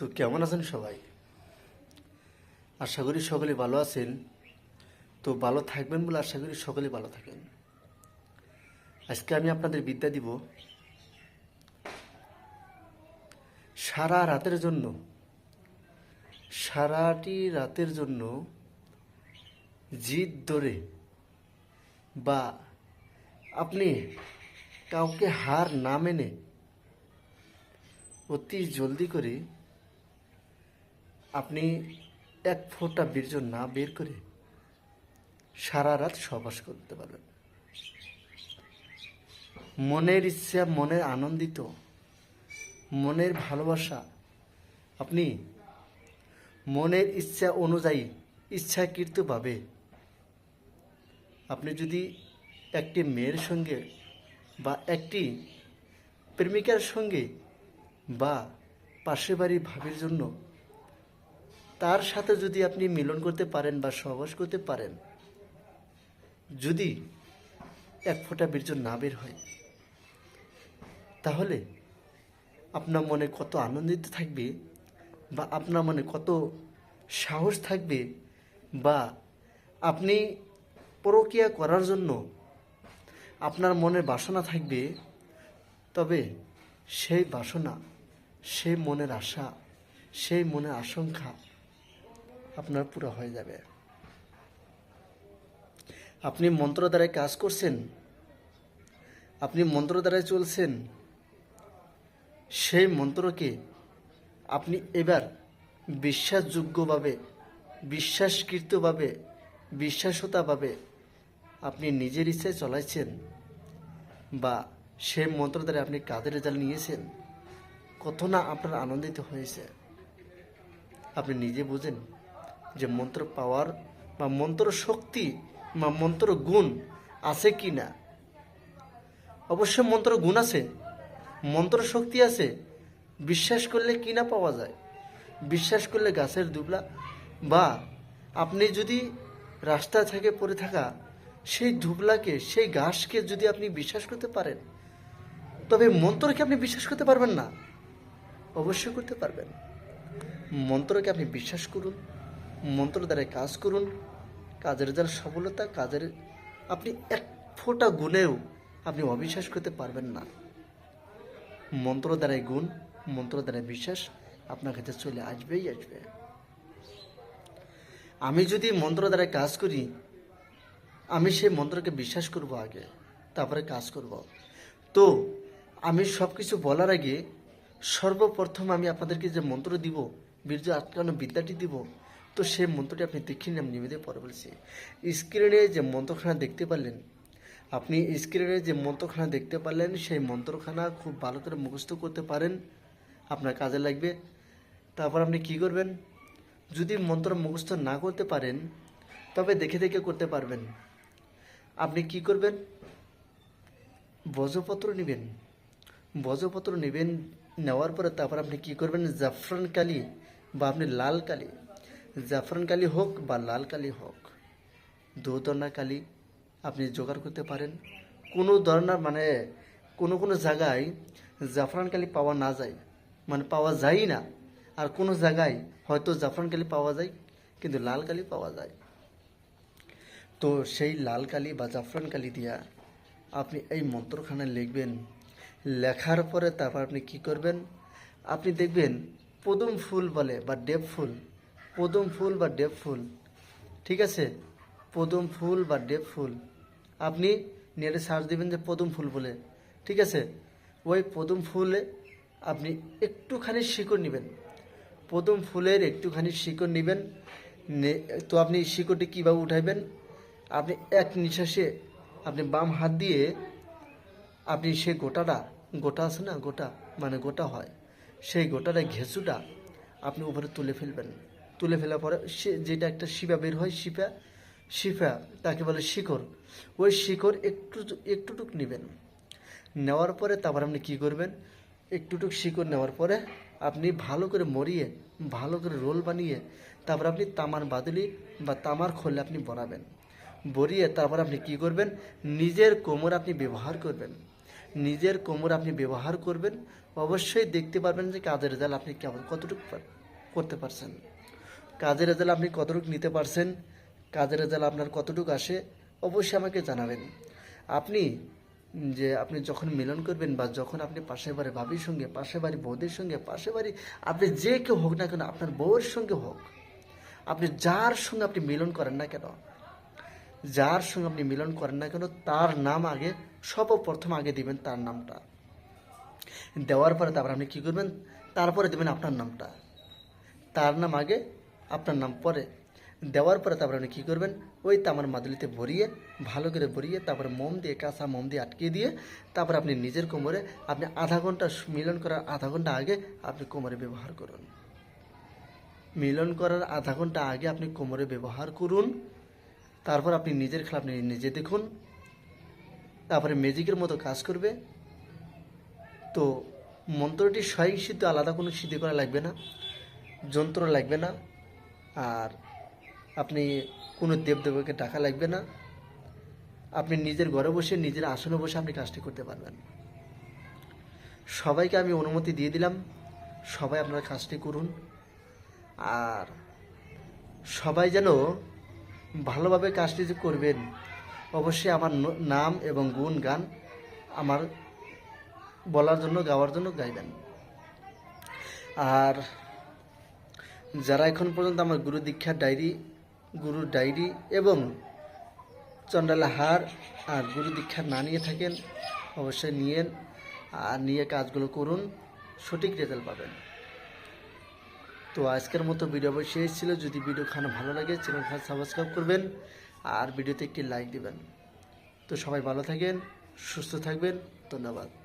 তো কেমন আছেন সবাই? আশা করি সকলে ভালো আছেন। তো ভালো থাকবেন বলে আশা করি সকলে ভালো থাকেন। আজকে আমি আপনাদের বিদ্যা দিব সারা রাতের জন্য, সারাটি রাতের জন্য জিদ ধরে বা আপনি কাউকে হার না মেনে অতি জলদি করে আপনি এক ফোঁটা বীর্য না বের করে সারা রাত সবাস করতে পারবেন। মনের ইচ্ছা, মনের আনন্দিত, মনের ভালোবাসা, আপনি মনের ইচ্ছা অনুযায়ী ইচ্ছাকৃতভাবে আপনি যদি একটি মেয়ের সঙ্গে বা একটি প্রেমিকার সঙ্গে বা পাশে বাড়ির ভাবির জন্য তার সাথে যদি আপনি মিলন করতে পারেন বা সহবাস করতে পারেন, যদি এক ফোঁটা বীর্য না বের হয়, তাহলে আপনার মনে কত আনন্দিত থাকবে বা আপনার মনে কত সাহস থাকবে বা আপনি প্রক্রিয়া করার জন্য আপনার মনে বাসনা থাকবে। তবে সেই বাসনা, সেই মনের আশা, সেই মনের আশঙ্কা আপনার পুরো হয়ে যাবে। আপনি মন্ত্র দ্বারায় কাজ করছেন, আপনি মন্ত্র দ্বারায় চলছেন, সেই মন্ত্রকে আপনি এবার বিশ্বাসযোগ্যভাবে, বিশ্বাসকৃতভাবে, বিশ্বাসতাভাবে আপনি নিজের ইচ্ছায় চলাইছেন বা সেই মন্ত্র দ্বারা আপনি কাদের রেজাল্ট নিয়েছেন, কত না আপনার আনন্দিত হয়েছে। আপনি নিজে বুঝেন যে মন্ত্র পাওয়ার বা মন্ত্র শক্তি বা মন্ত্র গুণ আছে কি না? অবশ্যই মন্ত্র গুণ আছে। মন্ত্র শক্তি আছে। বিশ্বাস করলে কি না পাওয়া যায়? বিশ্বাস করলে গাছের দুবলা। বা আপনি যদি রাস্তা থেকে, পড়ে থাকা, সেই ধুবলাকে সেই ঘাসকে যদি আপনি বিশ্বাস করতে পারেন, তবে মন্ত্রকে আপনি বিশ্বাস করতে পারবেন না। অবশ্যই করতে পারবেন। মন্ত্রকে আপনি বিশ্বাস করুন। মন্ত্র দ্বারা কাজ করুন, কাজের যার সফলতা, কাজের আপনি এক ফোঁটা গুণেও আপনি অবিশ্বাস করতে পারবেন না। মন্ত্র দ্বারাই গুণ, মন্ত্র দ্বারাই বিশ্বাস আপনার কাছে চলে আসবেই আসবে। আমি যদি মন্ত্র দ্বারা কাজ করি, আমি সেই মন্ত্রকে বিশ্বাস করব আগে, তারপরে কাজ করব। তো আমি সব কিছু বলার আগে সর্বপ্রথম আমি আপনাদেরকে যে মন্ত্র দিব, বীর্য আটকানো বিদ্যাটি দিব তো সেই মন্ত্রটি আপনি দেখে নিন, আমি নিবেদে পরে বলছি। স্ক্রিনে যে মন্ত্রখানা দেখতে পারলেন, আপনি স্ক্রিনে যে মন্ত্রখানা দেখতে পারলেন, সেই মন্ত্রখানা খুব ভালো করে মুখস্থ করতে পারেন, আপনার কাজে লাগবে। তারপর আপনি কি করবেন? যদি মন্ত্র মুখস্থ না করতে পারেন, তবে দেখে দেখে করতে পারবেন। আপনি কি করবেন? বজপত্র নেবেন। বজপত্র নেবেন, নেওয়ার পরে তারপর আপনি কি করবেন? জাফরান কালি বা আপনি লাল কালি জাফরান কালি হোক বা লাল কালি হোক দোদনা কালি, আপনি জোগাড় করতে পারেন। কোনো ধরনের মানে কোনো কোনো জায়গায় জাফরান কালি পাওয়া না যায় মানে পাওয়া যায় না। আর কোনো জায়গায় হয়তো জাফরান কালি পাওয়া যায়, কিন্তু লাল কালি পাওয়া যায়। তো সেই লাল কালি বা জাফরান কালি দিয়া আপনি এই মন্ত্রখানা লিখবেন। লেখার পরে তারপর আপনি কি করবেন? আপনি দেখবেন, পদুম ফুল বলে বা ডেব ফুল পদুম ফুল বা ডেপ ফুল। ঠিক আছে? পদুম ফুল বা ডেপ ফুল। আপনি নেটে সার্চ দিবেন যে পদুম ফুল বলে। ঠিক আছে? ওই পদুম ফুলে আপনি একটুখানি শিকড় নেবেন। পদুম ফুলের একটুখানি শিকড় নেবেন। তো আপনি শিকড়টি কীভাবে উঠাইবেন? আপনি এক নিঃশ্বাসে আপনি বাম হাত দিয়ে আপনি সেই গোটাটা, গোটা আছে না, গোটা মানে গোটা হয়। সেই গোটাটা ঘেঁচুটা আপনি উপরে তুলে ফেলবেন। তুলে ফেলার পরে সে যেটা একটা শিপা বের হয়, শিপা শিপা তাকে বলে শিকড়। ওই শিকড় একটু একটুটুক নেবেন। নেওয়ার পরে তারপর আপনি কি করবেন? একটুটুক শিকড় নেওয়ার পরে আপনি ভালো করে মরিয়ে, ভালো করে রোল বানিয়ে তারপর আপনি তামার বাদলি বা তামার খোলে আপনি বনাবেন। বরিয়ে তারপর আপনি কি করবেন? নিজের কোমর আপনি ব্যবহার করবেন। নিজের কোমর আপনি ব্যবহার করবেন। অবশ্যই দেখতে পারবেন যে কাজের রেজাল্ট আপনি কেমন, কতটুকু করতে পারছেন। কাজের রেজাল্ট আপনি কতটুকু নিতে পারছেন, কাজের রেজাল্ট আপনার কতটুকু আসে, অবশ্যই আমাকে জানাবেন। আপনি যে আপনি যখন মিলন করবেন বা যখন আপনি পাশের বাড়ি ভাবির সঙ্গে, পাশের বাড়ি বৌদির সঙ্গে, পাশের বাড়ি আপনি যে কেউ হোক না কেন, আপনার বউয়ের সঙ্গে হোক, আপনি যার সঙ্গে আপনি মিলন করেন না কেন, যার সঙ্গে আপনি মিলন করেন না কেন, তার নাম আগে, সর্বপ্রথম আগে দিবেন তার নামটা। দেওয়ার পরে তারপর আপনি কী করবেন? তারপরে দেবেন আপনার নামটা। তার নাম আগে আপনার নাম পরে। দেওয়ার পরে তারপরে আপনি কী করবেন? ওই তামার মাদুলিতে ভরিয়ে, ভালো করে ভরিয়ে, তারপরে মোম দিয়ে, কাঁচা মোম দিয়ে আটকে দিয়ে, তারপর আপনি নিজের কোমরে আপনি আধা ঘণ্টা মিলন করার আধা ঘণ্টা আগে আপনি কোমরে ব্যবহার করুন। মিলন করার আধা ঘণ্টা আগে আপনি কোমরে ব্যবহার করুন। তারপর আপনি নিজের খেলা আপনি নিজে দেখুন। তারপরে ম্যাজিকের মতো কাজ করবে। তো মন্ত্রটি স্বয়ং সিদ্ধ আলাদা কোনো সিদ্ধি করা লাগবে না। যন্ত্র লাগবে না। আর আপনি কোনো দেবদেবকে টাকা লাগবে না। আপনি নিজের ঘরে বসে, নিজের আসনে বসে আপনি কাজটি করতে পারবেন। সবাইকে আমি অনুমতি দিয়ে দিলাম, সবাই আপনার কাজটি করুন। আর সবাই যেন ভালোভাবে কাজটি যে করবেন, অবশ্যই আমার নাম এবং গুণ গান আমার বলার জন্য, গাওয়ার জন্য গাইবেন। আর যারা এখন পর্যন্ত আমার গুরু দীক্ষার ডায়েরি, গুরুর ডায়েরি এবং চন্ডালা হার আর গুরু দীক্ষা না নিয়ে থাকেন, অবশ্যই নিয়েন আর নিয়ে কাজগুলো করুন, সঠিক রেজাল্ট পাবেন। তো আজকের মতো ভিডিও অবশ্যই ছিল। যদি ভিডিও খানা ভালো লাগে চ্যানেলটা সাবস্ক্রাইব করবেন আর ভিডিওতে একটি লাইক দিবেন। তো সবাই ভালো থাকেন, সুস্থ থাকবেন। ধন্যবাদ।